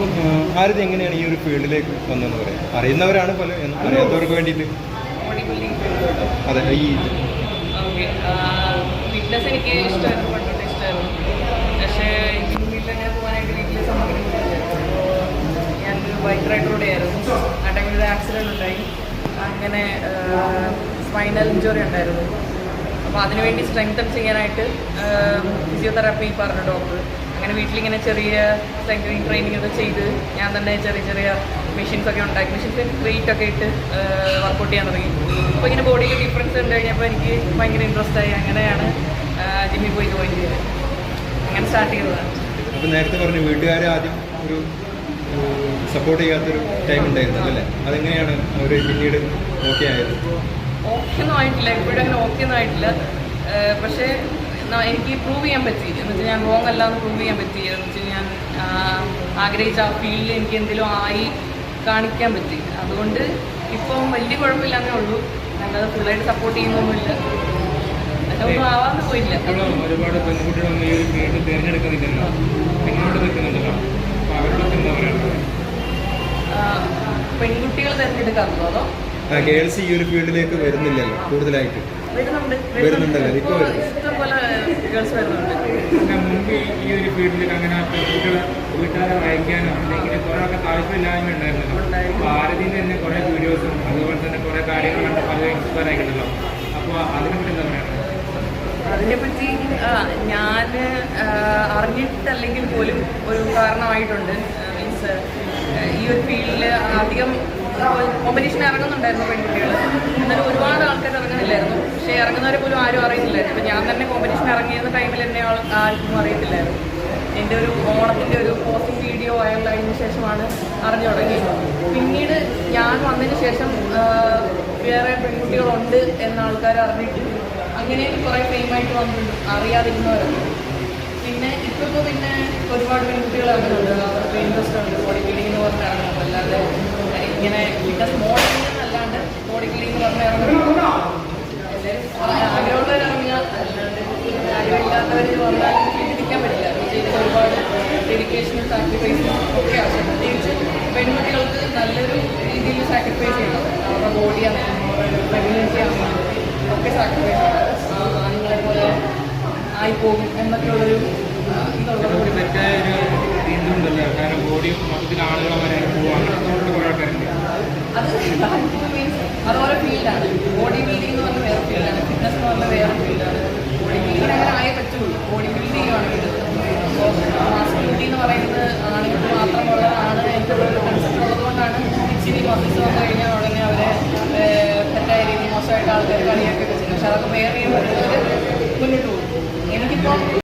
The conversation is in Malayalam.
അപ്പം ആരതി എങ്ങനെയാണ് ഈ ഒരു ഫീൽഡിലേക്ക് വന്നതെന്ന് പറയാം? അറിയുന്നവരാണ് പല അറിയാത്തവർക്ക് വേണ്ടിയിട്ട്. അതെ ഈ ഫിറ്റ്നസ് എനിക്ക് ഇഷ്ടമായിരുന്നു പണ്ടോട്ട് ഇഷ്ടമായിരുന്നു. പക്ഷേ ജിമ്മിൽ അങ്ങനെ പോകാനായിട്ട് വീട്ടിൽ സമ്മതിക്കുന്നില്ല ഞാനൊരു ബൈക്ക് റൈഡറൂടെ ആയിരുന്നു. ആ ടൈമിൽ ഒരു ആക്സിഡന്റ് ഉണ്ടായി. അങ്ങനെ സ്പൈനൽ ഇഞ്ചുറി ഉണ്ടായിരുന്നു. അപ്പോൾ അതിനുവേണ്ടി സ്ട്രെങ്തൻ ചെയ്യാനായിട്ട് ഫിസിയോതെറാപ്പി പറഞ്ഞു ഡോക്ടർ അങ്ങനെ വീട്ടിലിങ്ങനെ ചെറിയ സ്ട്രെങ്തനിങ് ട്രെയിനിങ് ഒക്കെ ചെയ്ത് ഞാൻ തന്നെ ചെറിയ ചെറിയ മെഷീൻസ് ഒക്കെ ഉണ്ടാക്കി. മെഷീൻസ് വെയിറ്റ് ഒക്കെ ഇട്ട് വർക്കൗട്ട് ചെയ്യാൻ തുടങ്ങി. അപ്പോൾ ഇങ്ങനെ ബോഡിയിൽ ഡിഫറൻസ് ഉണ്ട് കഴിഞ്ഞപ്പോൾ എനിക്ക് ഭയങ്കര ഇൻട്രസ്റ്റ് ആയി. അങ്ങനെയാണ് ജിമ്മിൽ പോയി ജോയിൻ ചെയ്തത്. അങ്ങനെ സ്റ്റാർട്ട് ചെയ്തതാണ്. അപ്പം നേരത്തെ പറഞ്ഞു വീട്ടുകാർ ആദ്യം ഒരു സപ്പോർട്ട് ചെയ്യാത്തൊരു ടൈം ഉണ്ടായിരുന്നു അല്ലേ? അതെങ്ങനെയാണ് അവർ പിന്നീട് ഓക്കെ ആയത്? ഓക്കെ ഒന്നും ആയിട്ടില്ല. ഇപ്പോഴും അങ്ങനെ ഓക്കെ ഒന്നും ആയിട്ടില്ല. പക്ഷേ എനിക്ക് പ്രൂവ് ചെയ്യാൻ പറ്റി. എന്ന് വെച്ചാൽ ഞാൻ റോങ് അല്ല എന്ന് പ്രൂവ് ചെയ്യാൻ പറ്റി. എന്ന് വെച്ചാൽ ഞാൻ ആ, ആഗ്രഹിച്ച ആ ഫീൽഡിൽ എനിക്ക് എന്തെങ്കിലും ആയി കാണിക്കാൻ പറ്റി. അതുകൊണ്ട് ഇപ്പം വലിയ കുഴപ്പമില്ലാന്നേ ഉള്ളൂ. ഞങ്ങളത് ഫുള്ളായിട്ട് സപ്പോർട്ട് ചെയ്യുന്നൊന്നുമില്ല. അതൊന്നും ആവാന്ന് പോയില്ല ഒരുപാട് പെൺകുട്ടികളൊന്നും ഈ ഒരു ഫീൽഡ് തിരഞ്ഞെടുക്കുന്നില്ലല്ലോ പിന്നോട്ട് നിൽക്കുന്നുണ്ടല്ലോ. അപ്പോൾ അവരോടൊക്കെ എന്താ പറയുക ആ, പെൺകുട്ടികൾ തിരഞ്ഞെടുക്കാറുണ്ടോ അതോ? ഗേൾസ് ഈ ഒരു ഫീൽഡിലേക്ക് വരുന്നില്ലല്ലോ കൂടുതലായിട്ട്. വരുന്നുണ്ടല്ലോ, ഇപ്പോൾ മുമ്പ് ഈ ഒരു ഫീൽഡിൽ അങ്ങനെ പെൺകുട്ടികളെ വീട്ടുകാരെ വായിക്കാനോ അല്ലെങ്കിൽ കുറേ ഒക്കെ താല്പര്യമില്ലായ്മ ഉണ്ടായിരുന്നല്ലോ. ഉണ്ടായിരുന്നു. തന്നെ കുറേ വീഡിയോസും അതുപോലെ തന്നെ കുറേ കാര്യങ്ങൾ കണ്ട് പല ഇൻസ്പയർ ആയിട്ടുണ്ടല്ലോ അപ്പോൾ അതിനെപ്പറ്റി എന്താ പറയുക അതിനെപ്പറ്റി ഞാൻ അറിഞ്ഞിട്ടല്ലെങ്കിൽ പോലും ഒരു കാരണമായിട്ടുണ്ട്. മീൻസ് ഈ ഒരു ഫീൽഡിൽ അധികം കോമ്പറ്റീഷൻ ഇറങ്ങുന്നുണ്ടായിരുന്നു പെൺകുട്ടികൾ എന്നാലും ഒരുപാട് ആൾക്കാർ ഇറങ്ങുന്നില്ലായിരുന്നു. പക്ഷേ ഇറങ്ങുന്നവരെ പോലും ആരും അറിയുന്നില്ലായിരുന്നു. അപ്പം ഞാൻ തന്നെ കോമ്പറ്റീഷൻ ഇറങ്ങിയിരുന്ന ടൈമിൽ എന്നെ ആർക്കും അറിയത്തില്ലായിരുന്നു. എന്റെ ഒരു ഓണത്തിന്റെ ഒരു പോസ്റ്റിംഗ് വീഡിയോ ആയുള്ള ആയതിനു ശേഷമാണ് അറിഞ്ഞു തുടങ്ങിയത്. പിന്നീട് ഞാൻ വന്നതിന് ശേഷം വേറെ പെൺകുട്ടികളുണ്ട് എന്ന ആൾക്കാർ അറിഞ്ഞിട്ട് അങ്ങനെ കുറേ ഫെയിമായിട്ട് വന്നിട്ടുണ്ട് അറിയാതിരുന്നവരൊക്കെ. പിന്നെ ഇപ്പോൾ പിന്നെ ഒരുപാട് പെൺകുട്ടികൾ ഇറങ്ങുന്നുണ്ട്. അവർക്ക് ഇൻട്രസ്റ്റ് ഉണ്ട്. ബോഡി ബിൽഡിംഗ് എന്ന് പറഞ്ഞ് ഇറങ്ങുന്നുണ്ട് അല്ലാതെ ഇങ്ങനെ ബിക്കോസ് മോഡലിംഗ് എന്നല്ലാണ്ട് ബിൽഡിംഗ് എന്ന് പറഞ്ഞ് എല്ലാവരും ആഗ്രഹമുള്ളവർ നല്ലൊരു രീതിയിൽ ചെയ്യണം. ബോഡി ഒരു ഇതുണ്ടല്ലോ. കാരണം ബോഡി മൊത്തത്തിൽ ആളുകളെ വരെ പോവാണ് അങ്ങനത്തെ കുറേ ആൾക്കാരുണ്ട് അത് മീൻസ് അത് ഓരോ ഫീൽഡാണ് ബോഡി ബിൽഡിംഗ് എന്ന് പറഞ്ഞ വേറെ ഫീൽഡാണ് ഫിറ്റ്നസ് എന്ന് പറഞ്ഞ വേറെ ഫീൽഡാണ് ബോഡി ബിൽഡിംഗ് അങ്ങനെ ആയേ പറ്റുള്ളൂ ബോഡി ബിൽഡ് ചെയ്യുവാണെങ്കിൽ അപ്പോൾ മാസ്കുലിറ്റി എന്ന് പറയുന്നത് ആണുങ്ങൾക്ക് മാത്രമുള്ളതാണ് എനിക്കുള്ള ഒരു കൺസെപ്റ്റ് ഉള്ളതുകൊണ്ടാണ് ഇച്ചിരി മസിൽസ് വന്നു കഴിഞ്ഞാൽ ഉടനെ അവരെ തെറ്റായ രീതിയിൽ മോശമായിട്ട് ആൾക്കാർ കളിയാക്കുകയൊക്കെ ചെയ്യുന്നത്. പക്ഷെ അതൊക്കെ വേറെ മുന്നോട്ട് പോകും. എനിക്കിപ്പോൾ